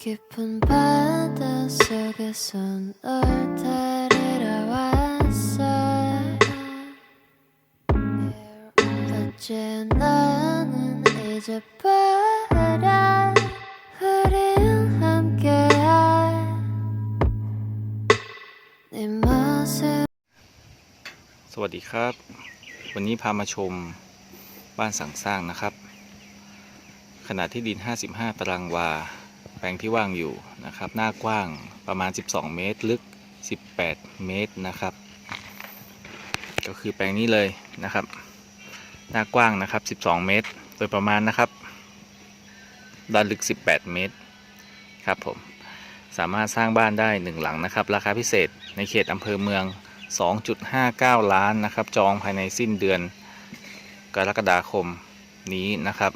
깊은 바다 속에서 널 데리러 왔어. 어째 나는 이제 버려 우린 함께할 네 모습 สวัสดีครับ วันนี้พามาชมบ้านสังสร้างนะครับ ขนาดที่ดิน 55 ตารางวา แปลงที่ว่างอยู่นะครับ หน้ากว้างประมาณ 12 เมตร ลึก 18 เมตรนะครับ ก็คือแปลงนี้เลยนะครับ หน้ากว้างนะครับ 12 เมตร โดยประมาณนะครับ ด้านลึก 18 เมตร ครับผม สามารถสร้างบ้านได้ 1 หลังนะครับ ราคาพิเศษในเขตอำเภอเมือง 2.59 ล้านนะครับ จองภายในสิ้นเดือนกรกฎาคมนี้นะครับ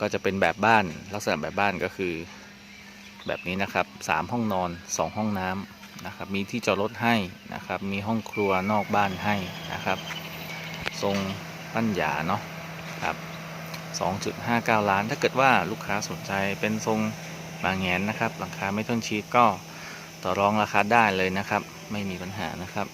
ก็จะเป็นแบบบ้านลักษณะแบบบ้านก็คือ แบบนี้นะครับ 3 ห้องนอน 2 ห้องน้ำนะครับ มีที่จอดรถให้นะครับ มีห้องครัวนอกบ้านให้นะครับ ทรงปั้นหยาเนาะครับ 2.59 ล้าน ถ้าเกิดว่าลูกค้าสนใจเป็นทรง บางแงนนะครับหลังคาไม่ต้นชีสก็ต่อรองราคาได้เลยนะครับ ไม่มีปัญหานะครับ